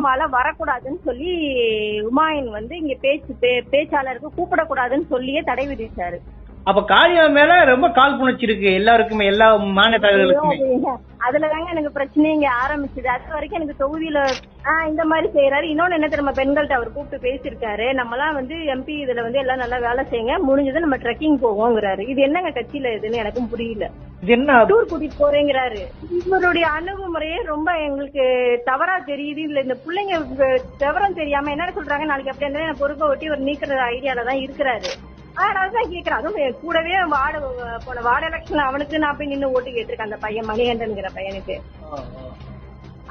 காளியம்மால வரக்கூடாதுன்னு சொல்லி உமாயன் வந்து இங்க பேச்சு பே- பேச்சாளருக்கு கூப்பிடக்கூடாதுன்னு சொல்லியே தடை விதிச்சாரு. அப்ப காளியா மேல ரொம்ப கால் புணர்ச்சி இருக்கு எல்லாருக்குமே எல்லா மாநிலத்தாளர்களுக்குமே அதுலதாங்க எனக்கு பிரச்சனை இங்க ஆரம்பிச்சது. அது வரைக்கும் எனக்கு தொகுதியில ஆஹ் இந்த மாதிரி செய்யறாரு இன்னொன்னு என்ன தெரியுமா பெண்கள்ட்ட அவர் கூப்பிட்டு பேசியிருக்காரு. நம்மலாம் வந்து எம்பி இதுல வந்து எல்லாம் நல்லா வேலை செய்யுங்க. முடிஞ்சது நம்ம ட்ரெக்கிங் போவோங்கிறாரு. இது என்னங்க கட்சியில இதுன்னு எனக்கும் புரியல. என்ன? டூர் கூட்டிட்டு போறேங்கிறாரு. இவருடைய அணுகுமுறையே ரொம்ப எங்களுக்கு தவறா தெரியுது. இதுல இந்த பிள்ளைங்க விவரம் தெரியாம என்ன சொல்றாங்க. நாளைக்கு அப்படி இருந்தாலும் எனக்கு பொறுப்பை ஒட்டி ஒரு நீக்கிற ஐடியால தான் இருக்கிறாரு. தான் கேக்குறேன். அதுவும் கூடவே வார்டு போன வார்டு எலெக்ஷன்ல அவனுக்கு நான் போய் நின்னு ஓட்டு கேட்டிருக்கேன் அந்த பையன் மணிகண்டன்கிற பையனுக்கு.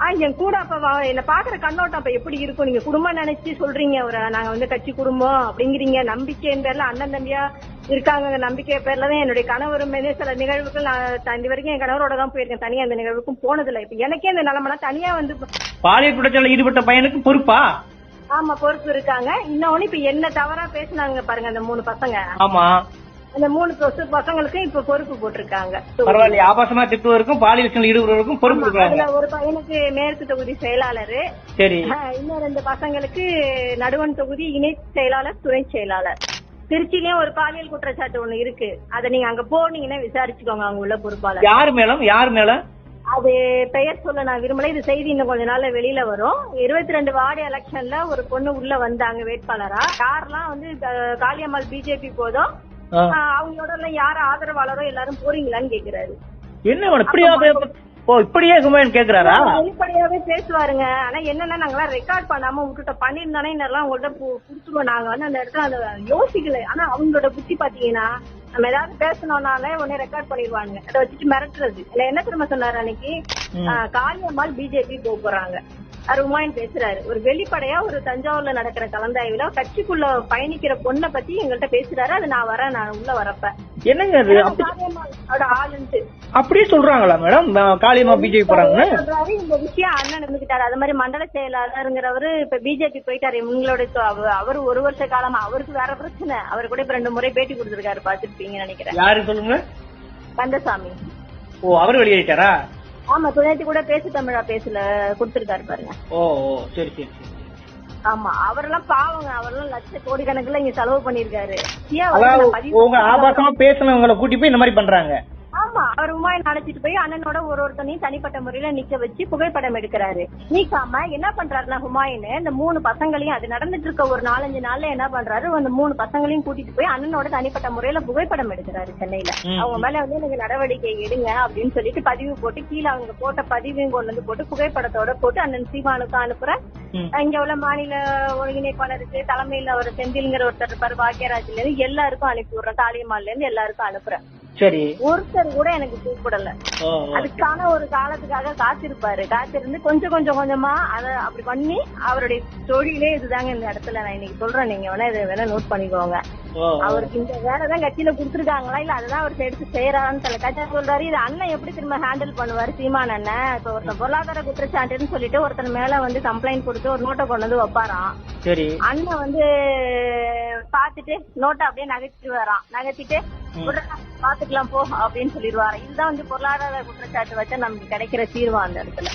ஆ என் கூட அப்ப என்ன பாக்குற கண்ணோட்டம் அப்ப எப்படி இருக்கும்? நீங்க குடும்பம் நினைச்சு சொல்றீங்க ஒரு நாங்க வந்து கட்சி குடும்பம் அப்படிங்கிறீங்க. நம்பிக்கையின் பேர்ல அண்ணன் தம்பியா இருக்காங்க நம்பிக்கை பேர்ல தான் என்னுடைய கணவரும் மீது சில நிகழ்வுகள் நான் தண்டி வரைக்கும் என் கணவரோட தான் போயிருக்கேன். தனியா அந்த நிகழ்வுக்கும் போனதில்லை. இப்ப எனக்கே இந்த நிலைமைனா தனியா வந்து பாலியல் குற்றச்சாட்டில் ஈடுபட்ட பையனுக்கு பொறுப்பா? ஆமா பொறுப்பு இருக்காங்க. இன்னொன்னு இப்ப என்ன தவறா பேசுனாங்க பாருங்க அந்த மூணு பசங்க. ஆமா. அந்த மூணு பச- பசங்களுக்கும் இப்ப பொறுப்பு போட்டிருக்காங்க. பரவாயில்லையே ஆபாசமா திட்டுவதற்கும் பாலியல் செயலில் ஈடுபடுவதற்கும் பொறுப்பு அதுல ஒரு பையனுக்கு மேற்கு தொகுதி செயலாளரு. சரி. இன்னும் ரெண்டு பசங்களுக்கு நடுவன் தொகுதி இணை செயலாளர் துணை செயலாளர். திருச்சிலயும் ஒரு பாலியல் குற்றச்சாட்டு ஒண்ணு இருக்கு. அத நீங்க அங்க போனீங்கன்னா விசாரிச்சுக்கோங்க அவங்க உள்ள பொறுப்பாளர். யார் மேலும்? யார் மேல? அது பெயர் சொல்ல நான் விரும்பல. இது செய்தி இன்னும் கொஞ்ச நாள்ல வெளியில வரும். இருபத்தி ரெண்டு வார்டு எலெக்ஷன்ல ஒரு பொண்ணு உள்ள வந்தாங்க வேட்பாளரா. யாரெல்லாம் வந்து காளியம்மாள் பிஜேபி போதும் அவங்களோட எல்லாம் யார் ஆதரவாளரோ எல்லாரும் போறீங்களான்னு கேக்குறாரு. என்ன இப்படியா ஓ இப்படியே குமாரன் கேக்குறாரா? வெளிப்படையாவே பேசுவாருங்க. ஆனா என்னன்னா நாங்கெல்லாம் ரெக்கார்ட் பண்ணாம விட்டுட்டோம். பண்ணிருந்தானே இன்னெல்லாம் உங்கள்ட்ட புடிச்சுருவோம். நாங்க வந்து அந்த இடத்துல யோசிக்கல. ஆனா அவங்களோட புத்தி பாத்தீங்கன்னா நம்ம ஏதாவது பேசணும்னாலே உடனே ரெக்கார்ட் பண்ணிடுவாங்க அதை வச்சுட்டு மிரட்டுறது. இல்ல என்ன தெரியுமா சொன்னாரு அன்னைக்கு? காளியம்மாள் பிஜேபி போக போறாங்க. அது உமாயன் பேசுறாரு. ஒரு வெளிப்படையா ஒரு தஞ்சாவூர்ல நடக்கிற கலந்தாய்வுல கட்சிக்குள்ள பயணிக்கிற பொண்ணை பத்தி எங்கள்கிட்ட பேசுறாரு. அது நான் வரேன் நான் உள்ள வரப்ப. என்னங்க அது? அப்படியே சொல்றாங்களா மேடம்? காளியம்மா பிஜேபி போறாங்கன்னு? இந்த விஷயம் அண்ணன் இருந்துகிட்டாரு. அது மாதிரி மண்டல செயலாளருங்கிறவரு இப்ப பிஜேபி போயிட்டாரு. இவங்களோட அவரு ஒரு வருஷ காலமா அவருக்கு வேற பிரச்சனை. அவர் கூட இப்ப ரெண்டு முறை பேட்டி கொடுத்திருக்காரு பாத்துருப்பீங்கன்னு நினைக்கிறேன். யாரு சொல்லுங்க? கந்தசாமி. ஓ அவர் வெளியேறிட்டாரா? ஆமா துணைத்து கூட பேசு தமிழா பேசல கொடுத்திருக்காரு பாருங்க. ஓ சரி சரி. ஆமா அவரெல்லாம் பாவங்க அவரெல்லாம் லட்ச கோடி கணக்குல இங்க செலவு பண்ணிருக்காரு உங்க ஆபாசமா பேசினவங்களை கூட்டி போய் இந்த மாதிரி பண்றாங்க. ஆமா அவர் உமாயன் அழைச்சிட்டு போய் அண்ணனோட ஒரு ஒருத்தனையும் தனிப்பட்ட முறையில நிக்க வச்சு புகைப்படம் எடுக்கிறாரு நீக்காம என்ன பண்றாருன்னா ஹுமாயூன் இந்த மூணு பசங்களையும் அது நடந்துட்டு இருக்க ஒரு நாலஞ்சு நாள்ல என்ன பண்றாரு அந்த மூணு பசங்களையும் கூட்டிட்டு போய் அண்ணனோட தனிப்பட்ட முறையில புகைப்படம் எடுக்கிறாரு சென்னையில. அவங்க மேல வந்து எனக்கு நடவடிக்கை எடுங்க அப்படின்னு சொல்லிட்டு பதிவு போட்டு கீழே அவங்க போட்ட பதிவையும் கொண்டு வந்து போட்டு புகைப்படத்தோட போட்டு அண்ணன் சீமானுக்கு அனுப்புறேன். இங்க உள்ள மாநில ஒருங்கிணைப்பாளருக்கு தலைமையில அவர் செந்தில்ங்கிற ஒருத்தர் இருப்பாரு பாக்கியராஜ்ல இருந்து எல்லாருக்கும் அனுப்பி விடுறேன் காளியம்மாள்ல இருந்து எல்லாருக்கும் அனுப்புறேன் சரி. ஒருத்தர் கூட எனக்கு கூப்பிடல. அதுக்கான ஒரு காலத்துக்காக காத்திருப்பாரு. காத்திருந்து கொஞ்சம் கொஞ்சம் கொஞ்சமா அத அப்படி பண்ணி அவருடைய தொழிலே இதுதாங்க இந்த இடத்துல நான் இன்னைக்கு சொல்றேன். நீங்க வேணா இதை வேணா நோட் பண்ணிக்கோங்க. அவருக்கு இந்த வேலை தான் கட்சியில கொடுத்துருக்காங்களா? இல்ல அதுதான் அவர் எடுத்து செய்யறான்னு தெரியல. கட்சி சொல்றாரு இது அண்ணன் எப்படி திரும்ப ஹேண்டில் பண்ணுவாரு? சீமான் அண்ணன். இப்ப ஒருத்தன் பொருளாதார குற்றச்சாட்டுன்னு சொல்லிட்டு ஒருத்தன் மேல வந்து கம்ப்ளைண்ட் கொடுத்து ஒரு நோட்டை கொண்டு வந்து வைப்பாராம். சரி. அண்ணன் வந்து பாத்துட்டு நோட்டை அப்படியே நகர்த்திட்டு வரான். நகர்த்திட்டு பாத்துக்கலாம் போ அப்படின்னு சொல்லிடுவாரு. இதுதான் வந்து பொருளாதார குற்றச்சாட்டு வச்சா நமக்கு கிடைக்கிற தீர்வா அந்த இடத்துல.